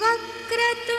वक्रतुण्डमहा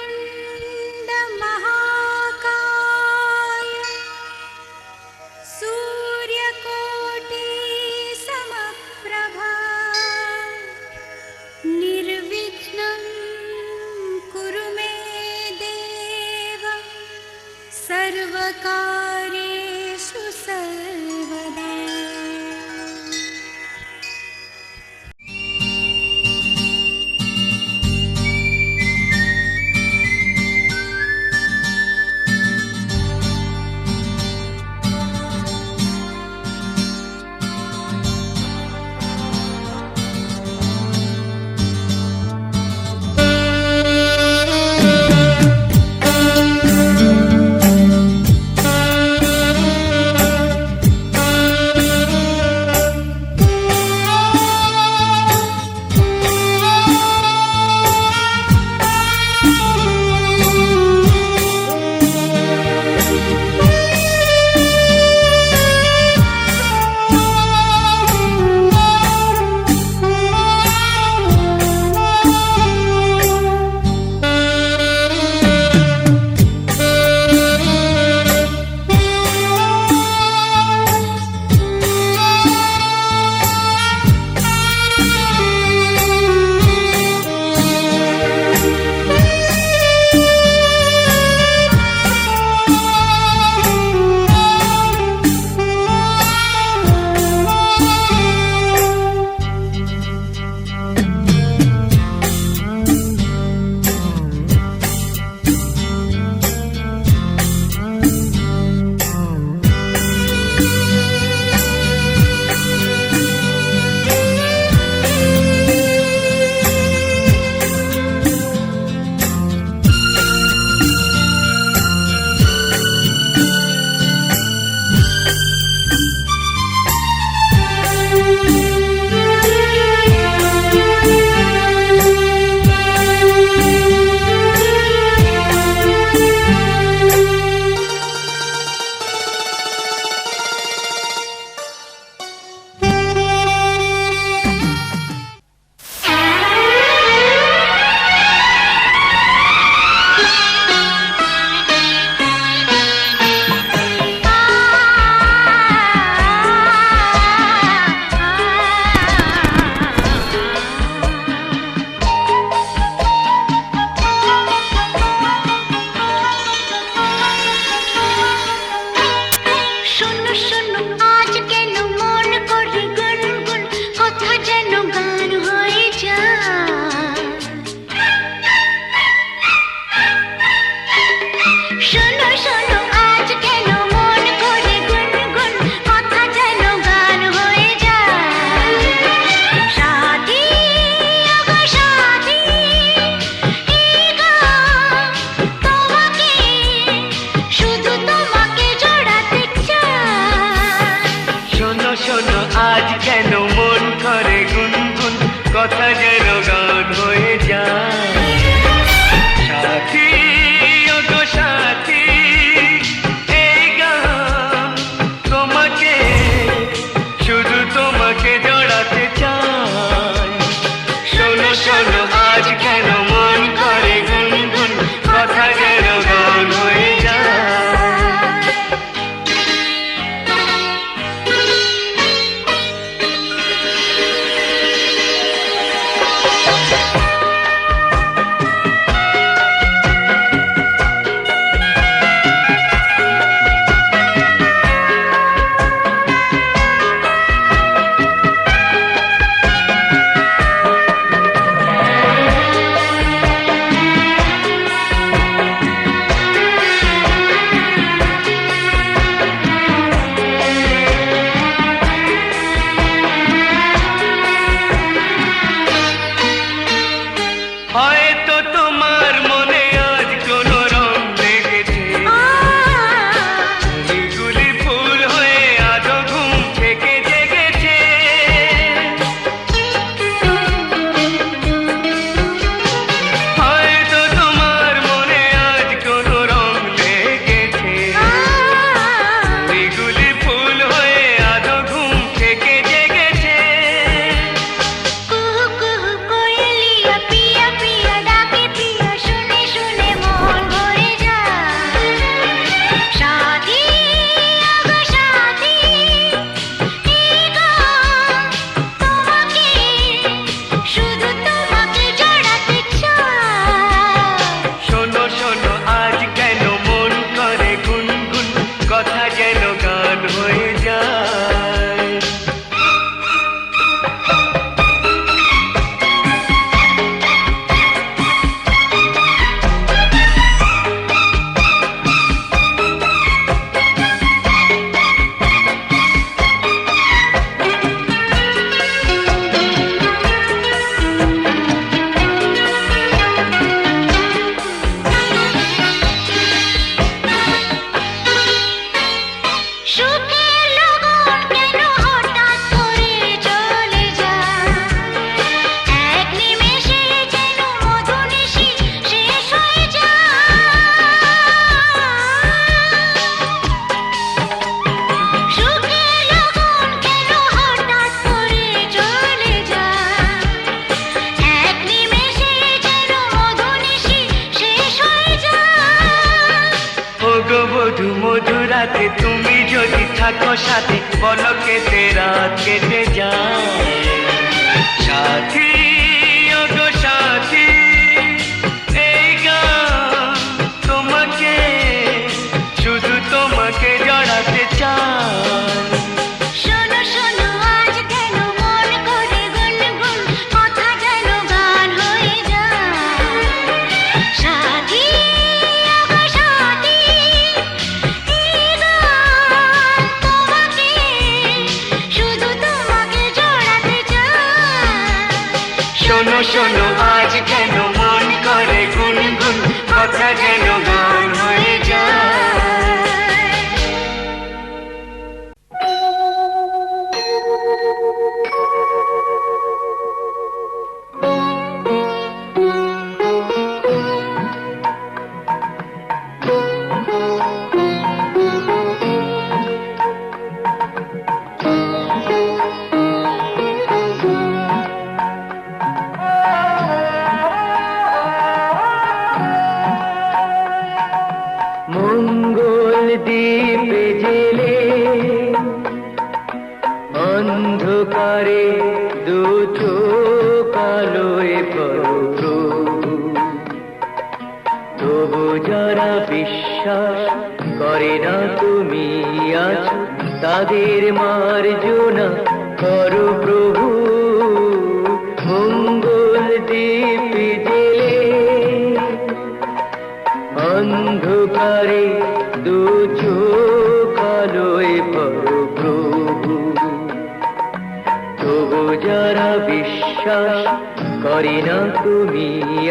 তুমি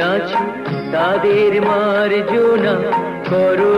আছো তাদের মার্জনা করো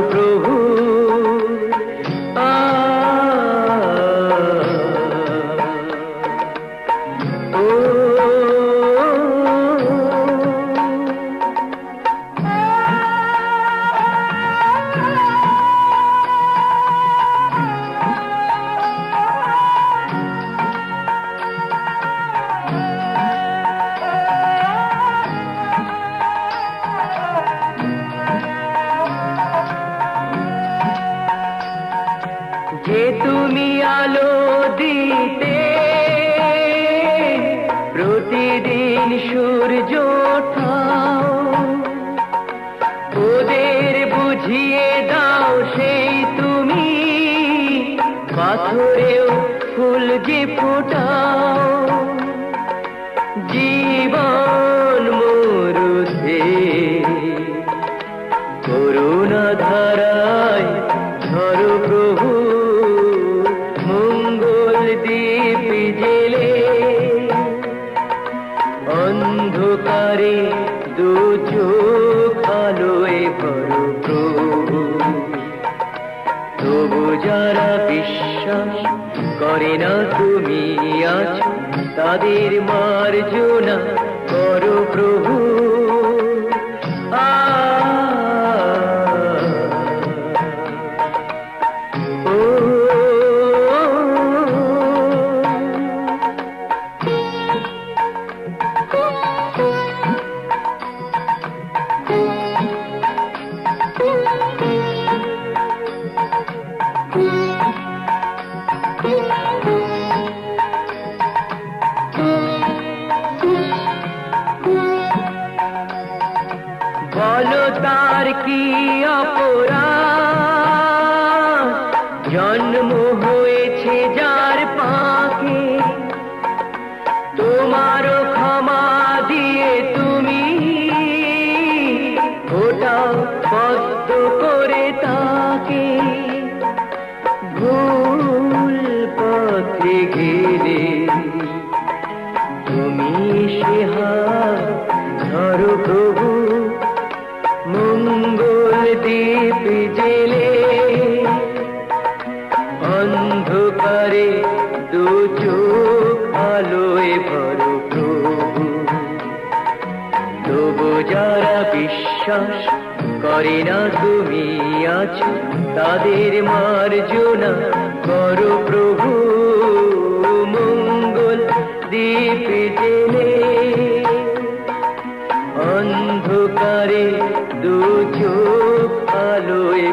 করুণা ধারায় ধর প্রভু, মঙ্গল দ্বীপ জেলে। অন্ধকারে দু চোখ আলোয় প্রভু। তবু যারা বিশ্বাস করে না তুমি আছো, তাদের মার্জনা করো প্রভু।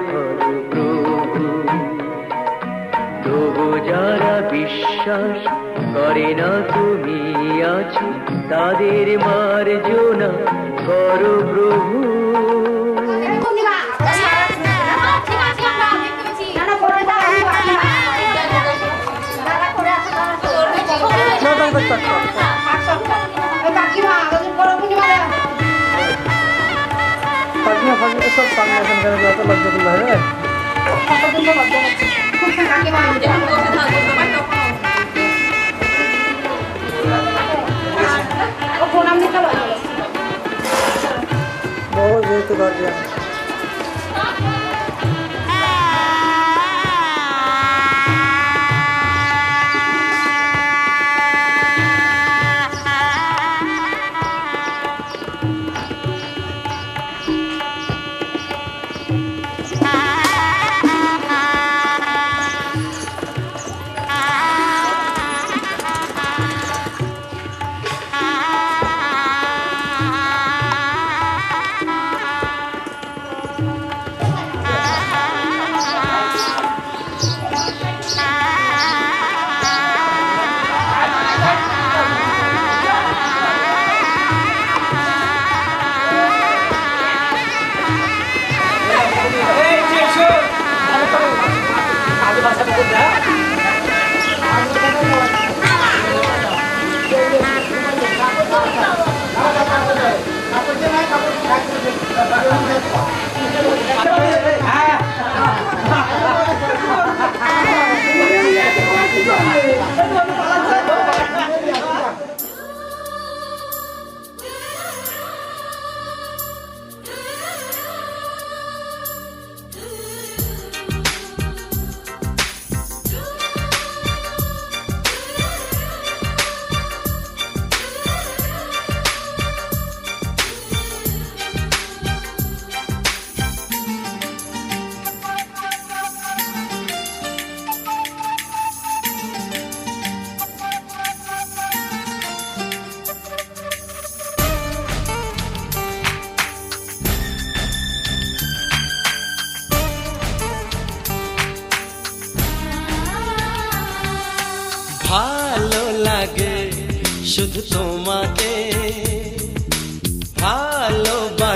ভরো প্রভু যারা বিশ্বাস করে না তুমি আছো তাদের মার্জনা করো প্রভু Thank you. ফাঁকিটা সব সামনে এখানকার যত লজ্জা করলে হবে বহু যেহেতু গার্জিয়ান লাগে শুধু তোমাকে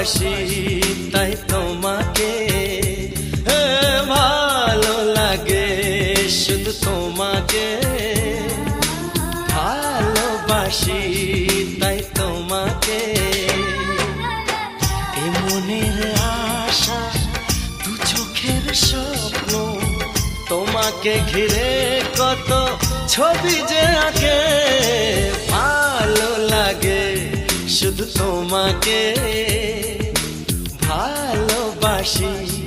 ভালোবাসি তাই তোমাকে ভালো লাগে, শুধু তোমাকে। ভালোবাসি, তাই তোমাকে। এ আশা, দু চোখের স্বপ্ন, তোমাকে ঘিরে কত ছবি যে আঁকে। ভালো লাগে, শুধু তোমাকে। ভালোবাসি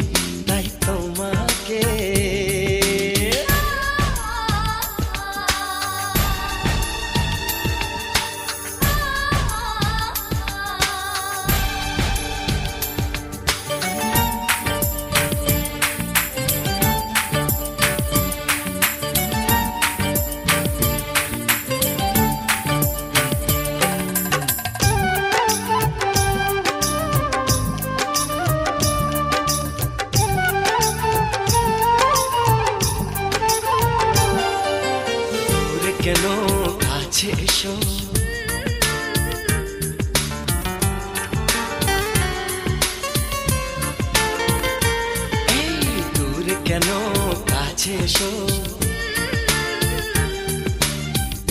এসো।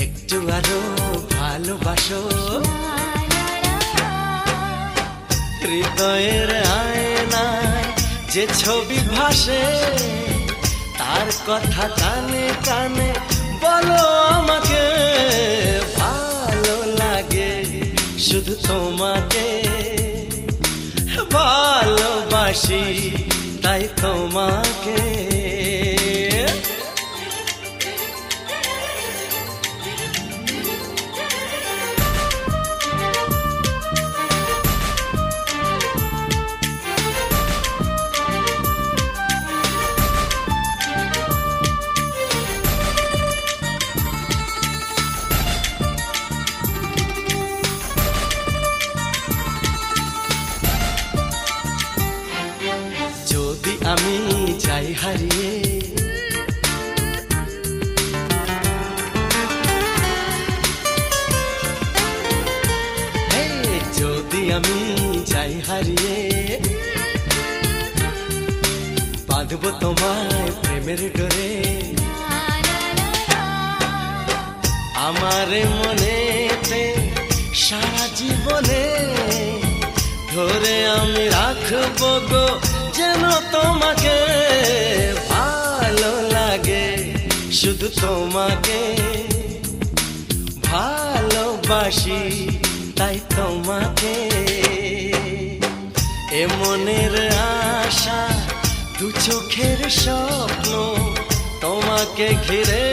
একটু আরও ভালোবাসো। হৃদয়ের আয়নায় যে ছবি ভাসে, তার কথা কানে কানে বলো আমাকে, ভালো লাগে শুধু তোমাকে। ভালোবাসি তাই তোমাকে। yeah. রাখব গো, যেন তোমাকে ভালো লাগে। শুধু তোমাকে ভালোবাসি, তাই তোমাকে। এ আশা, দু চোখের স্বপ্ন, তোমাকে ঘিরে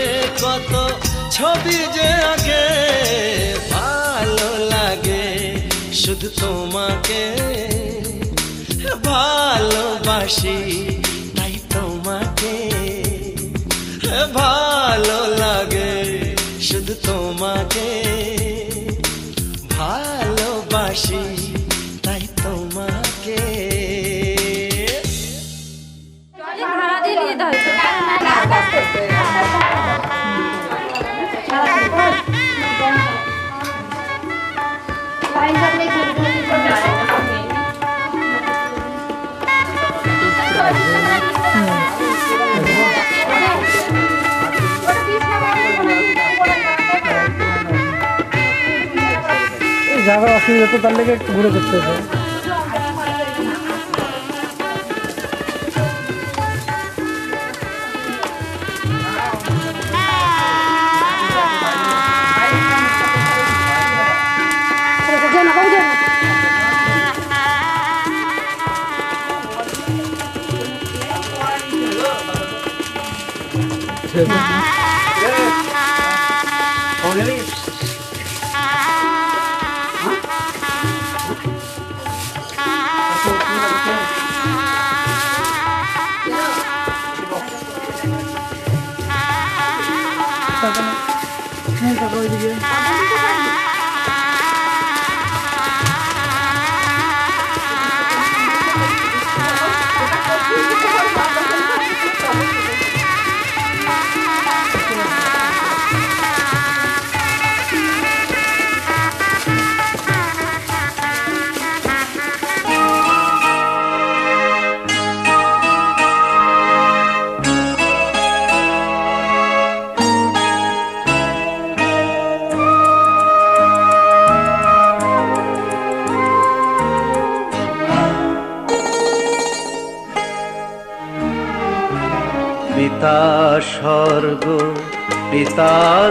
কত ছবি যে আগে ভালো লাগে শুধু তোমাকে। ভালোবাসি তাই তোমাকে। ভালো লাগে শুধু তোমাকে। ভালোবাসি তাই তোমাকে। ভাড়া দিয়ে নিয়ে জায়গা অসুবিধা তো তার লেগে ঘুরে করতে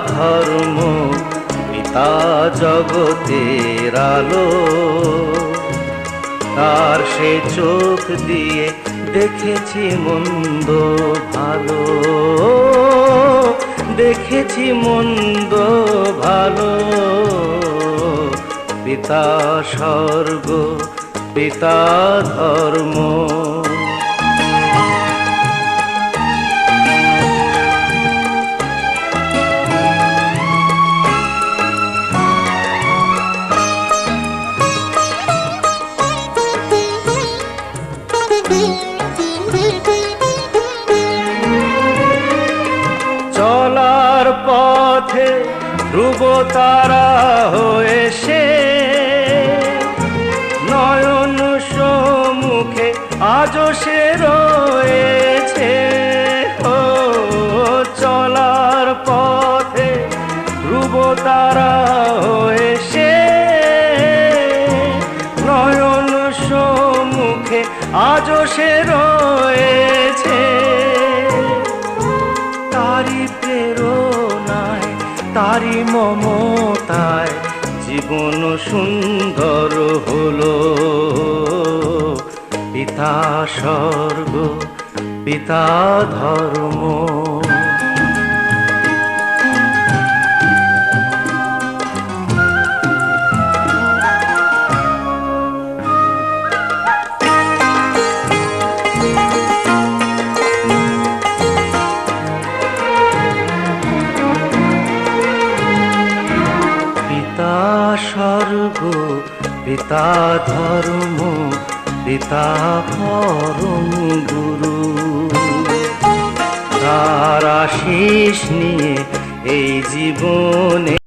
ধর্ম পিতা জগতের আলো। তার সে চোখ দিয়ে দেখেছি মন্দ ভালো। দেখেছি মন্দ ভালো। পিতা স্বর্গ, পিতা ধর্ম। তারা হয়ে সে। নয়ন সম্মুখে আজও সে রয়েছে। ও, চলার পথে ধ্রুব তারা হয়ে সে। নয়ন সম্মুখে আজও সে রয়েছে। তারি মমতায় জীবন সুন্দর হলো। পিতা স্বর্গ পিতা ধর্ম। পিতা ধর্ম পিতা পরম গুরু। তার আশিস নিয়ে এই জীবনে